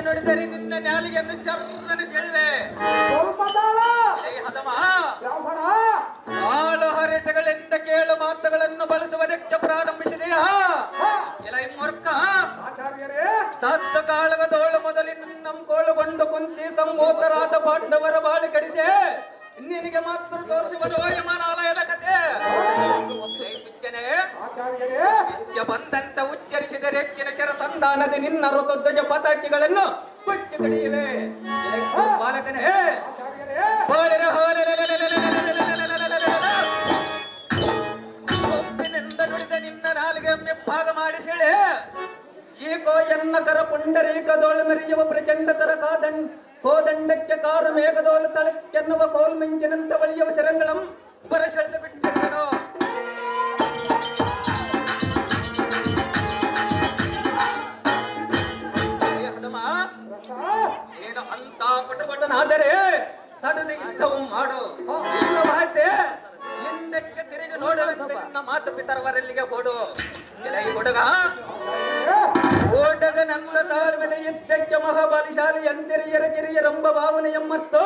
ನುಡಿದರೆ ನಿನ್ನ ನ್ಯಾಲಿಗೆಯನ್ನು ಚರ್ಮನೆ ಸೆಳೆವೆ ಹಾಳು ತಾಳ ಹರಟೆಗಳಿಂದ ಕೇಳು ಮಾತುಗಳನ್ನು ಬಳಸುವುದಕ್ಕೆ ಪ್ರಾರಂಭಿಸಿದೆಯಾ? ಈ ಮೂರ್ಖ! ತತ್ತ ಕಾಳಗದೋಳು ಮೊದಲಿನ ನಂಬಿಕೊಳ್ಳುಕೊಂಡು ಕುಂತಿ ಸಂಬೋಧರಾದ ಪಾಂಡವರ ಬಾಳಿ ಕಡಿಸೆ. ನಿನಗೆ ಮಾತ್ರ ತೋರಿಸುವುದು ಯಮನಾಲಯದ ಕತೆ ಬಂದಂತ ಉಚ್ಚರಿಸಿದರೆ ಹೆಚ್ಚಿನ ಶರ ಸಂಧಾನದ ನಿನ್ನ ಪತಾಕಿಗಳನ್ನು ಕೊಚ್ಚಿ ಕಡಿಯುವೆ. ಬಾಲಕನೇ. ನುಡಿದ ನಿನ್ನ ನಾಲಿಗೆ ಮೆಪ್ಪಾಗ ಮಾಡಿಸಿಳೆ ಈಗೋ ಎನ್ನ ಕರ ಪುಂಡರೀಕದೋಳು ಮೆರೆಯುವ ಪ್ರಚಂಡತರ ಕಾದಂಡ್ ಕೋದಂಡಕ್ಕೆ ಕಾರು ಮೇಘದೋಳು ತಳಕ್ಕೆನ್ನುವ ಕೋಲ್ ಮಿಂಚಿನಂತ ಬಳಿಯುವ ಶರಂಗಳಂ ಬರಸೆಳೆದು ಬಿಟ್ಟಿದ್ದನು ಅಂತ ಪಟಪಟನಾದರೆ ಯುದ್ಧವು ಮಾಡು. ಇಲ್ಲವಾಯ್ತೆ ಹಿಂದಕ್ಕೆ ತಿರುಗಿ ನೋಡುವಂತೆ ನಿನ್ನ ಮಾತು ಪಿತರವರಲ್ಲಿಗೆ ಕೊಡು. ಎಲೈ ಹುಡುಗ. ಓಟದ ನನ್ನ ತಾಳ್ಮೆದ ಯುದ್ಧಕ್ಕೆ ಮಹಾಬಲಿಶಾಲಿ ಎಂತಿರಿಯರ ಕಿರಿಯರೆಂಬ ಭಾವನೆ ಎಮ್ಮತ್ತು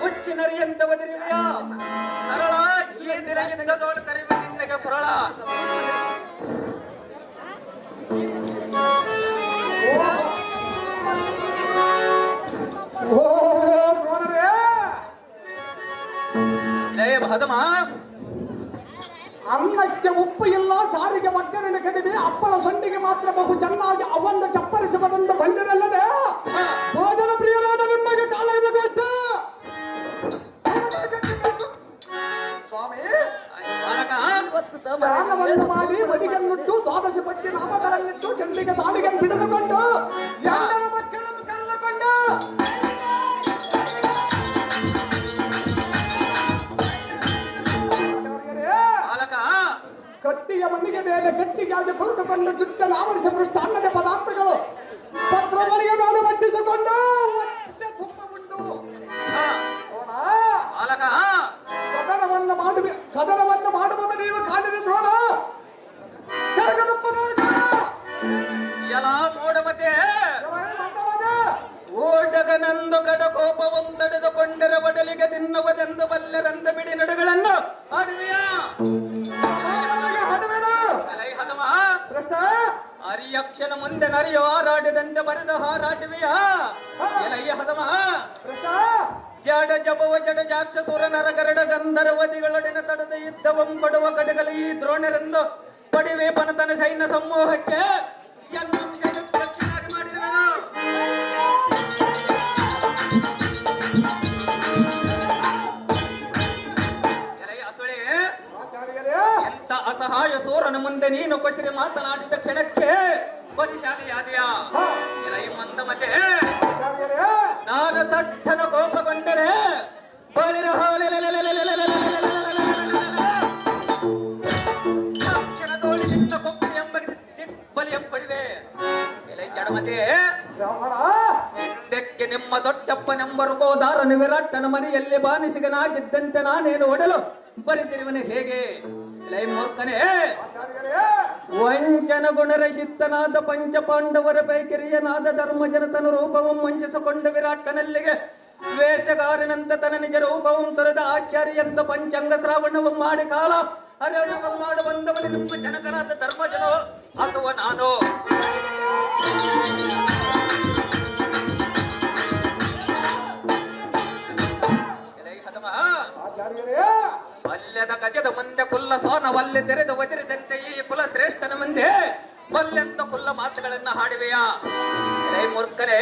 ಹುಚ್ಚಿನರಿಯಂತ ಒದಿರುವೆಯ? ಸರಳ ಈ ದಿನಗಿನ ತೋಳು ಹದಮ ಅನ್ನಕ್ಕೆ ಉಪ್ಪು ಇಲ್ಲ ಸಾರಿಗೆ ಒಗ್ಗರಣೆ ಕಡಿಮೆ ಅಪ್ಪಳ ಸೊಂಡಿಗೆ ಮಾತ್ರ ಬಹು ಚೆನ್ನಾಗಿ ಅವಂದ ಚಪ್ಪರಿಸುವುದಂತ ಬಂದಿರಲ್ಲದೆ ಭೋಜನ ಪ್ರಿಯರಾದ ನಿಮಗೆ ಕಾಲದ ಕಷ್ಟ ಸ್ವಾಮಿ ಸ್ನಾನವನ್ನು ಮಾಡಿ ಮಡಿಗನ್ನುಟ್ಟು ದ್ವಾದಶಿ ಪಟ್ಟಿ ನಾಮಗಳನ್ನಿಟ್ಟು ಜನರಿಗೆ ಸಾಲಿಗೆ ಬಿಡಿದುಕೊಂಡು ಕಟ್ಟಿಯ ಮನೆಗೆ ಮೇಲೆ ಗಟ್ಟಿಗಾಗಿ ಕುಳಿತುಕೊಂಡು ಜುಟ್ಟನ್ನು ಆವರಿಸಿ ಪೃಷ್ಠ ಅನ್ನದ ಪದಾರ್ಥಗಳು. ಪತ್ರಗಳಿಗೆ ಮೇಲೆ ಮಟ್ಟಿಸಿಕೊಂಡು ಕದನವನ್ನು ಮಾಡುವ ಕದನವನ್ನು ಮಾಡುವುದು ನೀವು ಕಾಣಿದ ಕೆಳಗನಪ್ಪ ನೋಡ. ಬಂದವಾಗ ಓಟಗನಂದು ಕಡ ಕೋಪವೊಂದಡೆದುಕೊಂಡರ ಒಡಲಿಗೆ ತಿನ್ನುವುದೆಂದು ಬಲ್ಲೆರಂದ ಬಿಡಿ ನಡುಗಳನ್ನು. ಅರಿವಿಯ ಅರಿಯಕ್ಷನ ಮುಂದೆ ನರಿಯೋ ಹಾರಾಟದಂತೆ ಬರೆದ ಹಾರಾಟವಿಯ ಹದಮ. ಜಡ ಜಬವ ಜಡ ಜಾಕ್ಷ ನರ ಗರಡ ಗಂಧರ್ವದಿಗಳೊಡನೆ ತಡೆದ ಯುದ್ಧವಂ ಕೊಡುವ ಕಡೆಗಲ ಈ ದ್ರೋಣರೆಂದು ಪಡಿವೆ ಪನತನ ಸೈನ್ಯ ಸಮೂಹಕ್ಕೆ. ಎಲ್ಲಂ ಎಂತ ಅಸಹಾಯ ಸೂರನ ಮುಂದೆ ನೀನು ಕೊಸಿರಿ ಮಾತನಾಡಿದ ಕ್ಷಣಕ್ಕೆ ಬಲಿಶಾಲಿಯಾದೆಯ ಮಂದಮತೆ ನಾನು ತಟ್ಟನ ಕೋಪಗೊಂಡರೆ ಬಲಿರ ತಕ್ಷಣ ತೋಳಿನಿಂದ ಕೊಪ್ಪು ಎಂಬ ಬಲಿಯ ಪಡಿವೆ ಜಡಮತೆ ಹಿಂದಕ್ಕೆ ನಿಮ್ಮ ದೊಡ್ಡಪ್ಪನೆಂಬರು ಗೋದಾರನ ವಿರಾಟನ ಮನೆಯಲ್ಲಿ ಬಾನಿಸಿಗನಾಗಿದ್ದಂತೆ ನಾನೇನು ಒಡಲು ಬರಿತಿರುವನೆ ಹೇಗೆ ವಂಚನ ಗುಣರಹಿತನಾದ ಪಂಚ ಪಾಂಡವರ ಪೈಕಿರಿಯನಾದ ಧರ್ಮಜನತನ ರೂಪವಂ ವಂಚಿಸಿಕೊಂಡ ವಿರಾಟನಲ್ಲಿಗೆ ವೇಷಗಾರನಂತ ತನ್ನ ನಿಜ ರೂಪವಂ ತೊರೆದ ಆಚಾರ್ಯಂತ ಪಂಚಾಂಗ ಶ್ರಾವಣವು ಮಾಡಿ ಕಾಲ ಹರಳುವ ಮಾಡು ಬಂದವನು ನಿಮ್ಮ ಜನಕರಾದ ಧರ್ಮಜನ ಅಥವಾ ನಾನು. ಅಲ್ಲದ ಗಜದ ಮುಂದೆ ಕುಲ್ಲ ಸೋನವಲ್ಲಿ ತೆರೆದು ಒದಿರಿದಂತೆ ಈ ಕುಲ ಶ್ರೇಷ್ಠನ ಮುಂದೆ ವಲ್ಲೆಂತ ಕುಲ್ಲ ಮಾತುಗಳನ್ನ ಹಾಡಿವೆಯಾ? ಮೂರ್ಖರೇ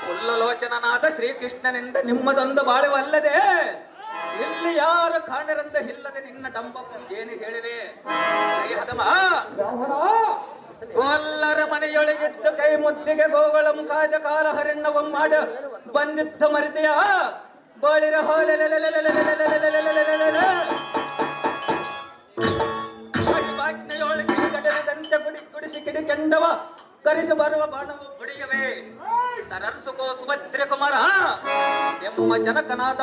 ಕುಲ್ಲಲೋಚನನಾದ ಶ್ರೀಕೃಷ್ಣನಿಂದ ನಿಮ್ಮದೊಂದು ಬಾಳುವಲ್ಲದೆ ಇಲ್ಲಿ ಯಾರು ಕಾಣರಂತ ಇಲ್ಲದೆ ನಿನ್ನ ಡಂಬ ಏನು ಹೇಳಿವೆ? ಕೊಲ್ಲರ ಮನೆಯೊಳಗಿದ್ದು ಕೈ ಮುದ್ದಿಗೆ ಗೋಗಳಂ ಕಾಜ ಕಾಲ ಹರಿಣ್ಣವಂ ಮಾಡ ಬಂದಿದ್ದ ಮರಿತೆಯ? ಬಾಳಿರ ಗಡನದಂತೆ ಗುಡಿ ಗುಡಿಸಿ ಕಿಡಿಕೆಂಡವ ಕರಿಸಿ ಬರುವ ಬಾಣವು ಗುಡಿಯವೆ ತರರ್ಸುಕೋ ಸುಭದ್ರ ಕುಮಾರ ಎಂಬ ಜನಕನಾದ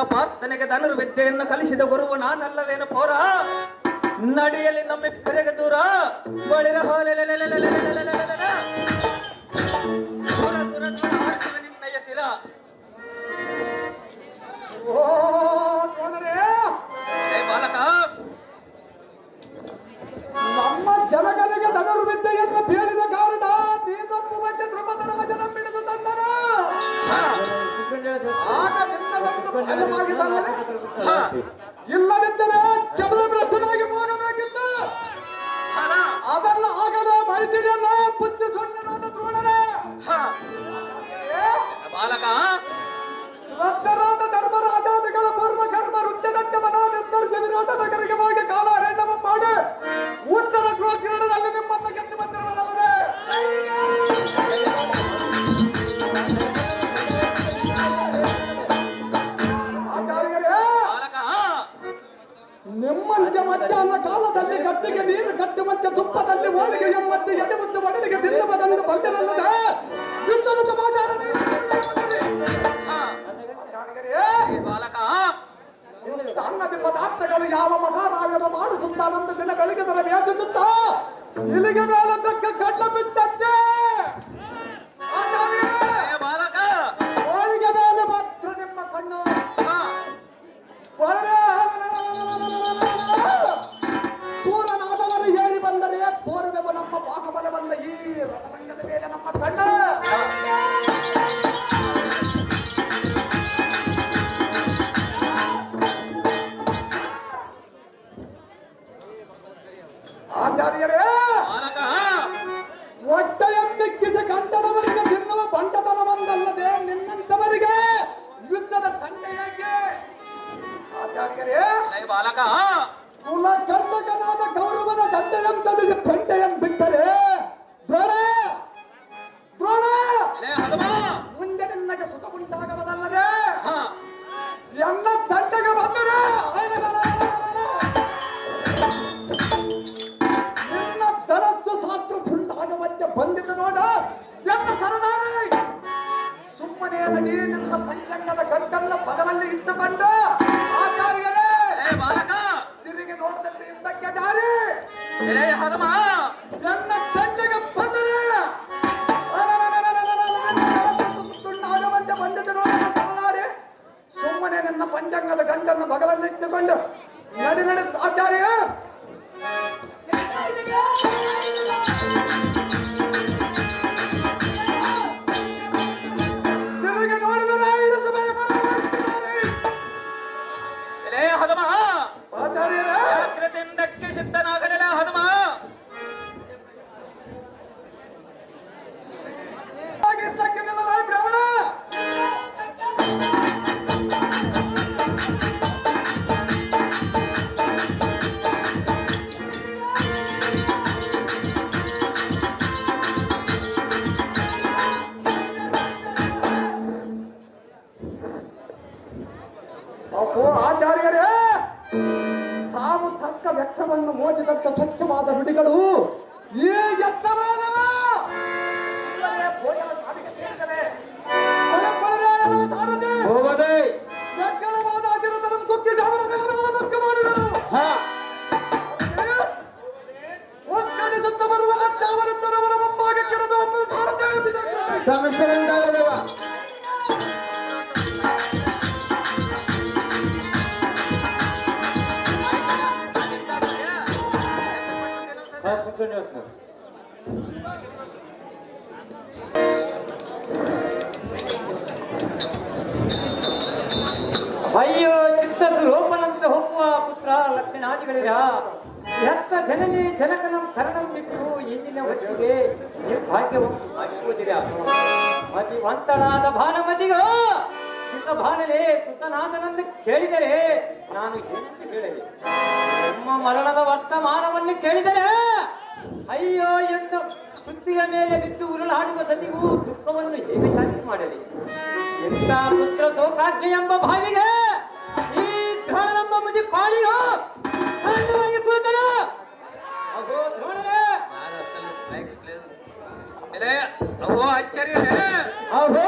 ದನರು ವಿದ್ಯೆಯನ್ನು ಕಲಿಸಿದ ಗುರುವು ನಾನಲ್ಲವೇನು ಪೋರ ನಡಿಯಲ್ಲಿ ನಮ್ಮಿಬ್ಬರಿಗೆ ದೂರ ಬಳಿರ ಹೋಲೆ ನಮ್ಮ ಜನಗಣಗೆ ನಗರು ವಿದ್ಯೆಯನ್ನು ಬೇಳಿದ ಕಾರಣ ನೀನೊಬ್ಬುವಂತೆ ಧರ್ಮದಳ ಜನ ಬಿಡಿದು ತಂದನ. ಆಗ ನಿನ್ನ ಇಲ್ಲದಿದ್ದರೆ ಜಬಲ ಭ್ರಷ್ಟನಾಗಿ ಹೋಗಬೇಕಿತ್ತು. ಅದನ್ನ ಆಗದ ಮರಿದಿರಿಯನ್ನ ಬುದ್ಧಿ ಸೊಣ್ಣನಾದ ದ್ರೋಣನೇ. ಬಾಲಕ. ಶ್ರದ್ಧರಾದ perseverar. ಅಯ್ಯೋ ಚಿತ್ತದ ಲೋಪನಂತೆ ಹೋಗುವ ಪುತ್ರ ಲಕ್ಷಣಾದಿಗಳಿರಾ? ಎತ್ತ ಜನನಿ ಜನಕನಂ ಶರಣಂ ಬಿಟ್ಟು ಇಂದಿನ ಹೊತ್ತಿಗೆ ನಿರ್ಭಾಗ್ಯವನ್ನು ಆಗಿರುವುದಿಲ್ಲ ಮತಿವಂತಳಾದ ಭಾನುಮತಿಗೋ ಸುತ್ತ ಭಾನಲೆ ಸುತ್ತನಾದನಂದು ಕೇಳಿದರೆ ನಾನು ಎಂದು ಹೇಳಿದೆ ನಮ್ಮ ಮರಣದ ವರ್ತಮಾನವನ್ನು ಕೇಳಿದರೆ, ಅಯ್ಯೋ ಎಂದು ಸುತ್ತಿಯ ಮೇಲೆ ಬಿದ್ದು ಉರುಳಾಡುವ ಸತಿಗೂ ದುಃಖವನ್ನು ಹೇಗೆ ಶಾಂತಿ ಮಾಡಲಿ? ಎಂತ ಪುತ್ರ ಸೋಕಾಜ್ಞೆ ಎಂಬ ಭಾವಿಗೆ ಈ ಧ್ವನ ಮುದಿ ಕಾಳಿಯೋ ಅಹೋ ಅಚ್ಚರಿ ಅಹೋ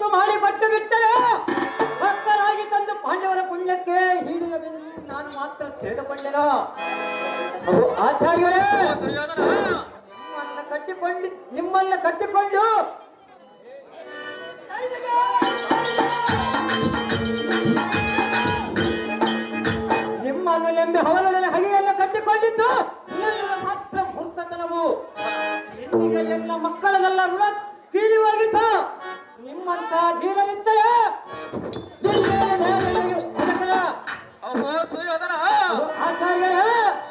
ಅಷ್ಟು ಮಾಡಿ ಬಟ್ಟು ಬಿಟ್ಟರೆ ಭಕ್ತರಾಗಿ ತಂದು ಪಾಂಡವರ ಪುಣ್ಯಕ್ಕೆ ಹಿಡಿಯದಲ್ಲಿ ನಾನು ಮಾತ್ರ ಸೇರಿಕೊಂಡಿರೋ ಆಚಾರ್ಯರೇ ನಿಮ್ಮನ್ನ ಕಟ್ಟಿಕೊಂಡು ನಿಮ್ಮನ್ನ ಕಟ್ಟಿಕೊಂಡು. ನಿಮ್ಮನ್ನು ಎಂಬ ಹವನೊಡನೆ ಹಗೆಯನ್ನು ಕಟ್ಟಿಕೊಂಡಿದ್ದು ಮಾತ್ರ ಮುರ್ತತನವು ಎಲ್ಲ ಮಕ್ಕಳನ್ನೆಲ್ಲ ಋಣ ತೀರಿ ಹೋಗಿತ್ತು ನಿಮ್ಮಂತ ಜೀವನಿತ್ತರ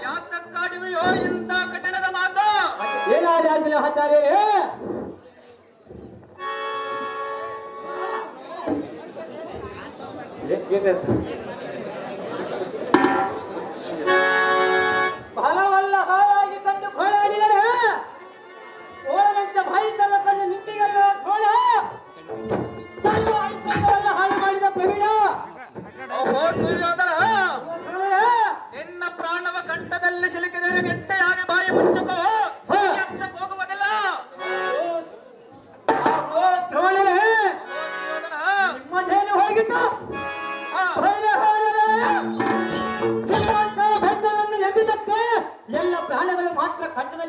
ಯಾತಕ್ಕಾಡಿವೆಯೋ ಕಠಿಣದ ಆಚಾರ್ಯ Yes, yes, yes.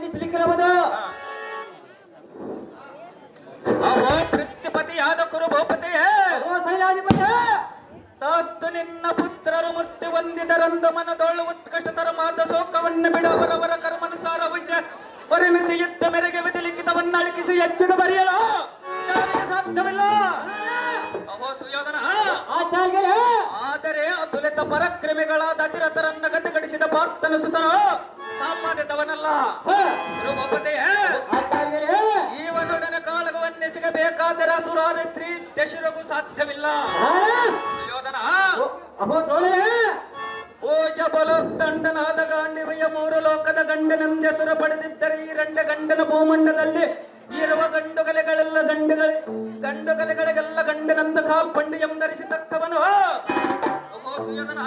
ಖಂಡಿಸಲಿಕ್ಕಿರಬಹುದು ಅವೋ ಪೃಥ್ವಿಪತಿಯಾದ ಕುರು ಭೂಪತಿಯೇ ಸೈನ್ಯಾಧಿಪತಿ ಸತ್ತು ನಿನ್ನ ಪುತ್ರರು ಮೃತ್ಯು ಹೊಂದಿದರಂದು ಮನದೋಳು ಉತ್ಕೃಷ್ಟತರ ಮಾತ ಶೋಕವನ್ನು ಬಿಡುವರವರ ಕರ್ಮಾನುಸಾರ ವಿಷಯ ಪರಿಮಿತಿ ಯುದ್ಧ ಮೇರೆಗೆ ವಿಧಿಲಿಖಿತವನ್ನು ಅಳಿಕಿಸಿ ಎಚ್ಚರ ಬರೆಯಲು. ಸಾಧ್ಯವಿಲ್ಲ? ಅವೋ ಸುಯೋಧನ ಆಚಾರ್ಯ ಆದರೆ ಅತುಲಿತ ಪರಕ್ರಮಿಗಳಾದ ಅತಿರಥರನ್ನ ಗತಿ ಕಿರೀಟದಿಂದ ಪಾರ್ಥನ ಸುತನು ಸಾಮಾನ್ಯದವನಲ್ಲ. ಇವನೊಡನ ಕಾಳಗವನ್ನೇ ಸಿಗಬೇಕಾದರೆ ಅಸುರಾರಿತ್ರಿ ದಶರಗೂ ಸಾಧ್ಯವಿಲ್ಲ. ಯೋಧನ ಪೂಜ ಬಲೋರ್ದಂಡನಾದ ಗಾಂಡಿವೆಯ ಮೂರು ಲೋಕದ ಗಂಡನೆಂದೆಸರು ಪಡೆದಿದ್ದರೆ ಈ ರಂಡ ಗಂಡನ ಭೂಮಂಡದಲ್ಲಿ ಇರುವ ಗಂಡುಗಲೆಗಳೆಲ್ಲ ಗಂಡುಗಳ ಗಂಡುಗಲೆಗಳಿಗೆಲ್ಲ ಗಂಡನಂದ ಕಾಲ್ಪಂಡಿಯಂ ಧರಿಸಿ ತಕ್ಕವನು ಸುಯೋಧನ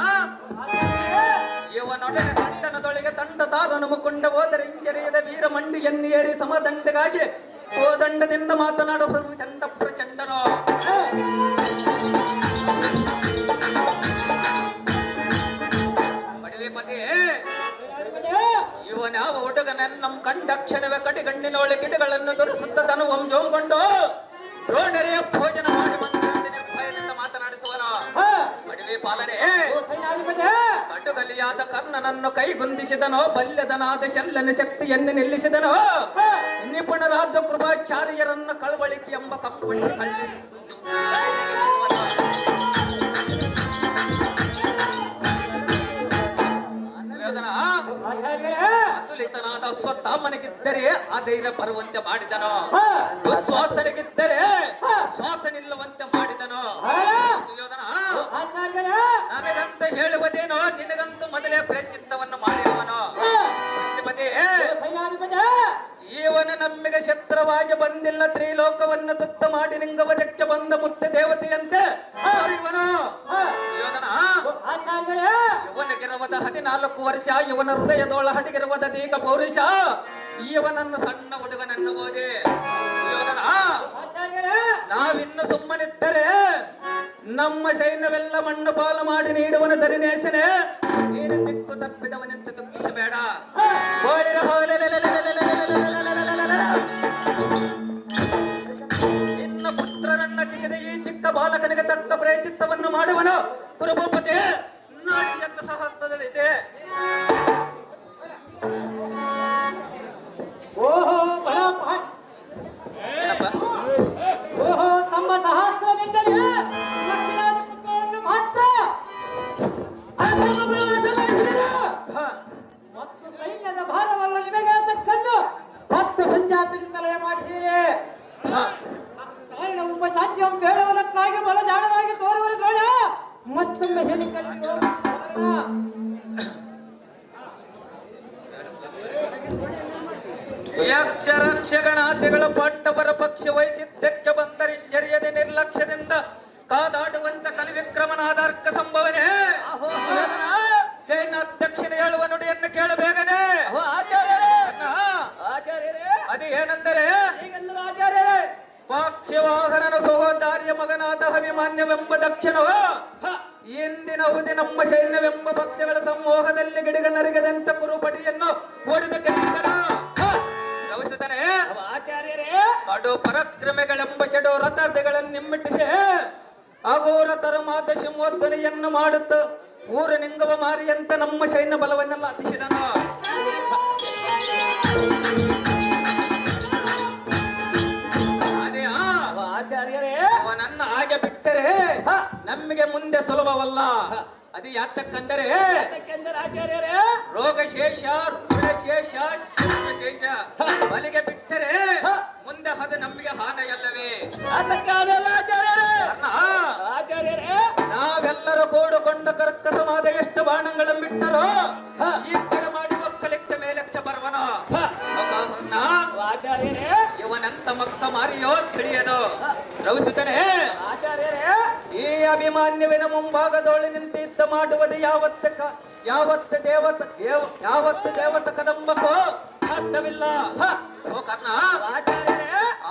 ನೊಡನೆ ತಂಡನದೊಳಗೆ ತಂಡ ತಾರನು ಮುಕೊಂಡ ಹೋದರೆ ಇಂಜರಿಯದ ವೀರ ಮಂಡಿಯನ್ನು ಏರಿ ಸಮದಂಡಗಾಗಿ ಕೋದಂಡದಿಂದ ಮಾತನಾಡುವ ಚಂಡಪ್ಪ ಚಂಡನೋ ಮಡವಿ ಪತಿ ಇವನ್ಯಾವ ಹುಡುಗನನ್ನು ನಮ್ಮ ಕಂಡಕ್ಷಣವೇ ಕಟಿಗಣ್ಣಿನೊಳೆ ಗಿಡಗಳನ್ನು ದೊರೆಸುತ್ತ ತನು ಒಂಜೋಂಗೊಂಡು ದ್ರೋಣರೆಯ ಭೋಜನ ಮಾಡಿ ಬಂದ ಮಾತನಾಡಿಸುವನು. ಮಡವಿ ಪಾಲನೆ ಅಟುಗಲಿಯಾದ ಕರ್ಣನನ್ನು ಕೈಗುಂದಿಸಿದನೋ ಬಲ್ಯದನಾದ ಶಲ್ಲನ ಶಕ್ತಿಯನ್ನು ನಿಲ್ಲಿಸಿದನೋ ನಿಪುಣರಾದ ಕೃಪಾಚಾರ್ಯರನ್ನ ಕಳವಳಿಕೆ ಎಂಬ ಕಪ್ಪು ಅತುಲಿತನಾದ ಆ ದೈವ ಬರುವಂತೆ ಮಾಡಿದನೋ? ದುಶ್ವಾಸನಿಗಿದ್ದರೆ ಶ್ವಾಸನಿಲ್ಲವಂತೆ ಮಾಡಿದನೋ? ಅಂದನ ನನಗಂತ ಹೇಳುವುದೇನೋ ನಿನಗಂತೂ ಮೊದಲೇ ಪ್ರಯತ್ನವನ್ನು ಮಾಡಿರುವನೋ? ಈವನ ನಮ್ಮಿಗೆ ಶತ್ರವಾಗಿ ಬಂದಿಲ್ಲ. ತ್ರಿಲೋಕವನ್ನು ತತ್ತ ಮಾಡಿ ನಿಂಗವದಕ್ಕೆ ಬಂದ ಮುತ್ತ ದೇವತೆಯಂತೆ. ಇವನಿಗಿರುವದ ಹದಿನಾಲ್ಕು ವರ್ಷ. ಇವನ ಹೃದಯದೋಳ ಹಡಿಗಿರುವದ ದೀಕ ಪೌರುಷ. ಇವನನ್ನು ಸಣ್ಣ ಹುಡುಗನನ್ನು ಓದಿ ನಾವಿನ್ನು ಸುಮ್ಮನಿದ್ದರೆ ನಮ್ಮ ಸೈನ್ಯವೆಲ್ಲ ಮಣ್ಣು ಪಾಲು ಮಾಡಿ ನೀಡುವನ ಧರಿನೇಶನೇ ನೀನು ಸಿಕ್ಕು ತಪ್ಪಿದವನೆಂದು ದುಃಖಿಸಬೇಡ ನಿನ್ನ ಪುತ್ರರನ್ನ ಕಿಸಿದ ಈ ಚಿಕ್ಕ ಬಾಲಕನಿಗೆ ತಕ್ಕ ಪ್ರಯತ್ನವನ್ನು ಮಾಡುವನು ಕುರುಭೂಪತಿ ನಾಡಿಯಂತ ಸಹಸ್ತದಲ್ಲಿದೆ ಓಹೋ ಓಹೋ ನಮ್ಮ ಸಹ ಪಾಕ್ಷ್ಯವಾಹನನ ಸಹೋದಾರ್ಯ ಮಗನಾದ ಅಭಿಮಾನ್ಯವೆಂಬ ದಕ್ಷಿಣವ ಎಂದಿನ ಹುದಿ ನಮ್ಮ ಶೈನ್ಯವೆಂಬ ಪಕ್ಷಗಳ ಸಮೂಹದಲ್ಲಿ ಗಿಡಗ ನರಿಗದಂತ ಕುರುಪಡಿಯನ್ನು ಓಡಿದ ಕೆಲಸನ ಆಚಾರ್ಯರೇ. ಅಡು ಪರಕ್ರಮೆಗಳೆಂಬ ಷಡೋ ರಥಗಳನ್ನು ನಿಮ್ಮಿಟ್ಟಿಸಿ. ಅಘೋರ ತರಮಾದ ಸಿಂಹೋಧ್ವನಿಯನ್ನು ಮಾಡುತ್ತ ಊರ ನಿಂಗವ ಮಾರಿಯಂತ ನಮ್ಮ ಶೈನ್ಯ ಬಲವನ್ನೆಲ್ಲ ಅತಿಸಿದನು ಹಾಗೆ ಬಿಟ್ಟರೆ. ನಮಗೆ ಮುಂದೆ ಸುಲಭವಲ್ಲ. ಅದು ಯಾತಕ್ಕಂದರೆ ರೋಗ ಶೇಷ ಶೇಷ ಶೇಷ. ಮಲಿಗೆ ಬಿಟ್ಟರೆ ಮುಂದೆ ಅದು ನಮಗೆ ಹಾನೆಯಲ್ಲವೇ. ನಾವೆಲ್ಲರೂ ಕೂಡಿಕೊಂಡ ಕರ್ಕಸವಾದ ಎಷ್ಟು ಬಾಣಗಳನ್ನು ಬಿಟ್ಟರೋ ಈ ಕಡೆ ಮಾಡಿ ಮಕ್ಕಳಿಕ್ಕ ಮೇಲೆಕ್ಕೆ ಬರುವನ? ಅಣ್ಣ, ಅವ ಆಚಾರ್ಯರೇ. ಇವನಂತ ಮಕ್ಕ ಮಾರಿಯೋ ತಿಳಿಯದು? ರವಿಸುತ್ತನೆ ಅಭಿಮಾನ್ಯವಿನ ಮುಂಭಾಗದೊಳಿ ನಿಂತು ಯುದ್ಧ ಮಾಡುವುದು ಯಾವತ್ತ ಯಾವತ್ತ ದೇವತ ದೇವ- ಯಾವತ್ತ ದೇವತ ಕದಂಬಕೋ? ಸಾಧ್ಯವಿಲ್ಲ. ಓ ಕರ್ಣ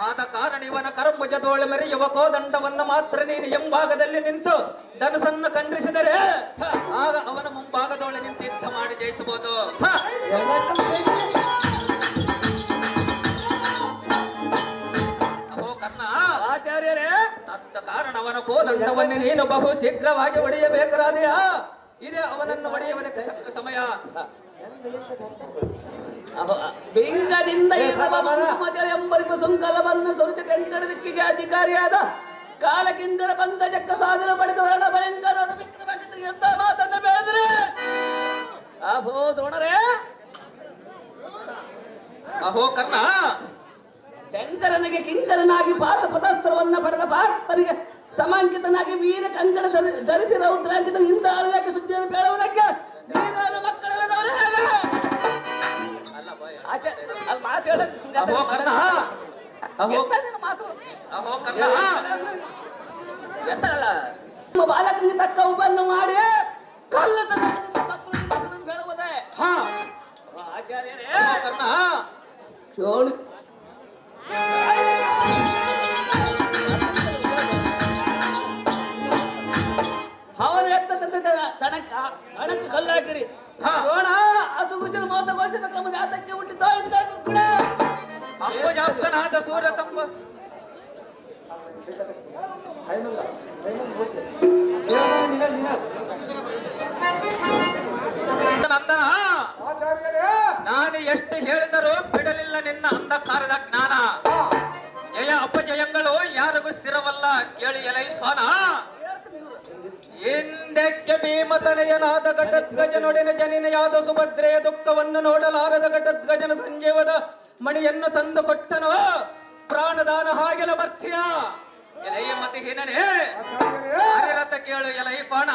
ಆದ ಕಾರಣ ಇವನ ಕರ್ಮುಜದೋಳೆ ಯುವಕೋ ಕೋದಂಡವನ್ನ ಮಾತ್ರ ನೀನು ಎಂಭಾಗದಲ್ಲಿ ನಿಂತು ಧನಸನ್ನು ಖಂಡಿಸಿದರೆ ಆಗ ಅವನ ಮುಂಭಾಗದೊಳೆ ನಿಂತು ಯುದ್ಧ ಮಾಡಿ ಜಯಿಸಬಹುದು. ತತ್ತ ಕಾರಣ ಅವನ ಕೋದಂಡವನ್ನು ನೀನು ಬಹು ಶೀಘ್ರವಾಗಿ ಒಡೆಯಬೇಕಾದೆಯಾ ಇದೇ ಅವನನ್ನು ಒಡೆಯುವುದಕ್ಕೆ ತಕ್ಕ ಸಮಯ. ಬಿಂಗದಿಂದ ಎಂಬರಿಪ ಸುಂಕಲವನ್ನು ಸುರಿದು ಕೆಂಕಡ ದಿಕ್ಕಿಗೆ ಅಧಿಕಾರಿಯಾದ ಕಾಲಕಿಂದರ ಪಂಕಜಕ್ಕ ಸಾಧನ ಪಡೆದು ಹರಣ ಭಯಂಕರ ಎಂತ ಮಾತನ್ನು ಬೆಳೆದ್ರೆ ಅಹೋ ದ್ರೋಣರೇ. ಅಹೋ ಕರ್ಣ. ಶಂಕರನಿಗೆ ಕಿಂಕರನಾಗಿ ಪಾತ ಪದಸ್ತ್ರವನ್ನ ಪಡೆದ ಭಾರತನಿಗೆ ಸಮಾಂಕಿತನಾಗಿ ವೀರ ಕಂಕಣ ಧರಿ- ಧರಿಸಿ ರೌದ್ರಾಂಕಿತ ಇಂದ ಆಳಕ್ಕೆ ಸುದ್ದಿಯನ್ನು ಬೇಡುವುದಕ್ಕೆ ಮಾತು ಹೇಳ ಮಾತು? ಹಿಂದಕ್ಕೆ ಘಟದ್ಗಜನೊಡನೆ ಜನಿನಯಾದ ಸುಭದ್ರೆಯ ದುಃಖವನ್ನು ನೋಡಲಾರದ ಘಟದ್ಗಜನ ಸಂಜೀವದ ಮಣಿಯನ್ನು ತಂದು ಕೊಟ್ಟನು. ಪ್ರಾಣದಾನ ಹಾಗೆಲ ಬರ್ತೀಯ? ಎಲೆಯ ಮತಿ ಹಿನನೆ. ಕೇಳು ಎಲೈ ಪಾಣ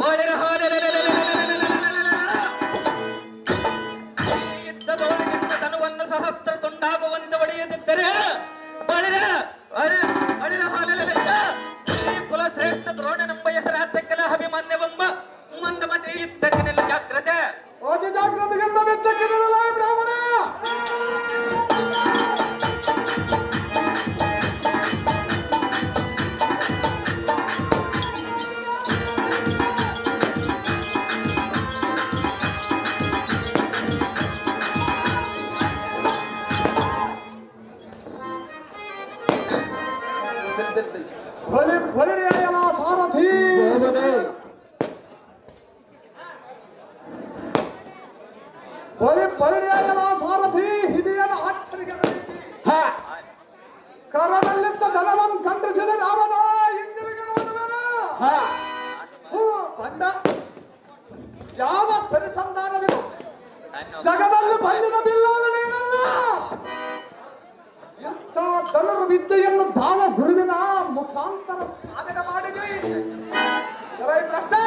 ಬೋಳಿರ ಯುದ್ಧದೊಳಗಿಂದ ಕರದಲ್ಲಿದ್ದ ಧನವನ್ನು ಖಂಡಿಸಿದ ರಾಮನ ಬಂಡ ಯಾವ ಸರಿಸಂಧಾನವಿದು ಜಗದಲ್ಲಿ ಬಲ್ಲಿದ ಬಿಲ್ಲಾದ ನೀನಲ್ಲ ಧನುರ್ ವಿದ್ಯೆಯನ್ನು ದಾವ ಗುರುವಿನ ಮುಖಾಂತರ ಸಾಧನೆ ಮಾಡಿದ್ರಿ ಪ್ರಶ್ನೆ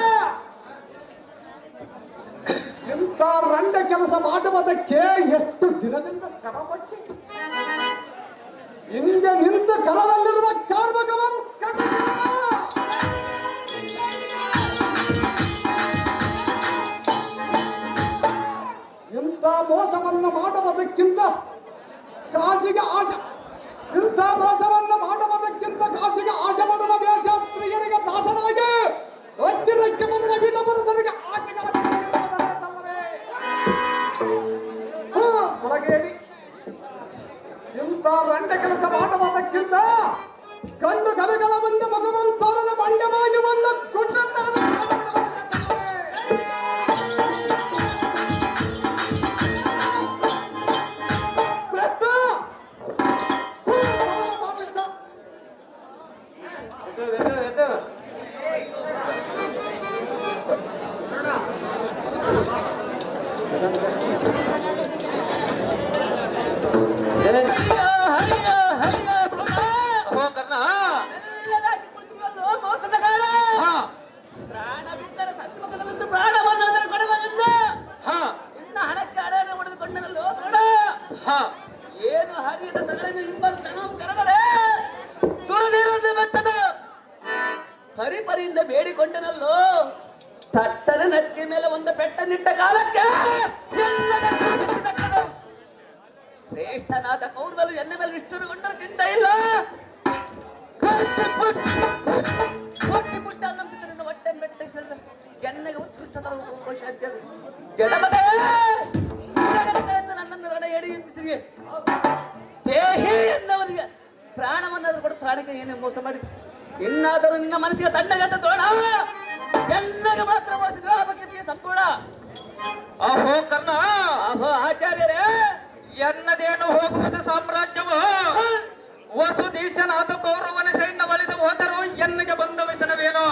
ಇಂಥ ರಂಡ ಕೆಲಸ ಮಾಡುವುದಕ್ಕೆ ಎಷ್ಟು ದಿನದಿಂದ ಶ್ರಮ ಪಟ್ಟಿ ಹಿಂದೆ ನಿಂತ ಕರದಲ್ಲಿರುವ ಕಾರ್ಮಕವನ್ನು. ಇಂಥ ಮೋಸವನ್ನು ಮಾಡುವುದಕ್ಕಿಂತ ಕಾಸಿಗೆ ಆಸೆ ಇಂಥ ಮೋಸವನ್ನು ಮಾಡುವುದಕ್ಕಿಂತ ಕಾಸಿಗೆ ಆಸೆ ಪಡುವ ದೇಶ ಸ್ತ್ರೀಯರಿಗೆ ದಾಸರಾಗಿ ಹತ್ತಿರಕ್ಕೆ ಬಂದ ವಿಧವರದರಿಗೆ ಕೆಲಸ ಮಾಡುವುದಕ್ಕಿಂತ ಕಂಡು ಕರೆಗಳ ಮುಂದೆ ಭಗವಂತನ ಬಂಡವಾಳವನ್ನು ಕೊಂಡಂತಾದ ಕೃಷ್ಣ! ಹೂ, ಎಂದವನಿಗೆ ಪ್ರಾಣವನ್ನಾದರೂ ಕೊಡು ಪ್ರಾಣಿಗೆ ಏನೇ ಮೋಸ ಮಾಡಿ ಇನ್ನಾದರೂ ನಿನ್ನ ಮನಸ್ಸಿಗೆ ತಣ್ಣಗಂತ ತೋಣ ಎನ್ನಗೆ ಮಾತ್ರ ಮೋಸಿದ್ರು ಆ ಸಂಪೂರ್ಣ ಅಹೋ ಕರ್ಣ ಅಹೋ ಆಚಾರ್ಯರೇ ಎನ್ನದೇನು ಹೋಗುವುದು ಸಾಮ್ರಾಜ್ಯವು ವಸುದೀಶನಾದ ಕೌರವನ ಸೈನ್ಯ ಬಳಿದು ಹೋದರೂ ಎನ್ನಗೆ ಬಂದ ವ್ಯಸನವೇನೋ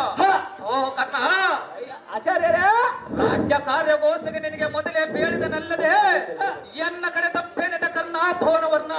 ಓ ಕರ್ಣ ಆಚಾರ್ಯರೇ ರಾಜ್ಯ ಕಾರ್ಯಗೋಸ್ಕರ ನಿನಗೆ ಮೊದಲೇ ಬೇಡಿದನಲ್ಲದೆ ಎನ್ನ ಕರೆ ತಪ್ಪೇನಿದೆ ಕರ್ಣಾಭರಣವನ್ನ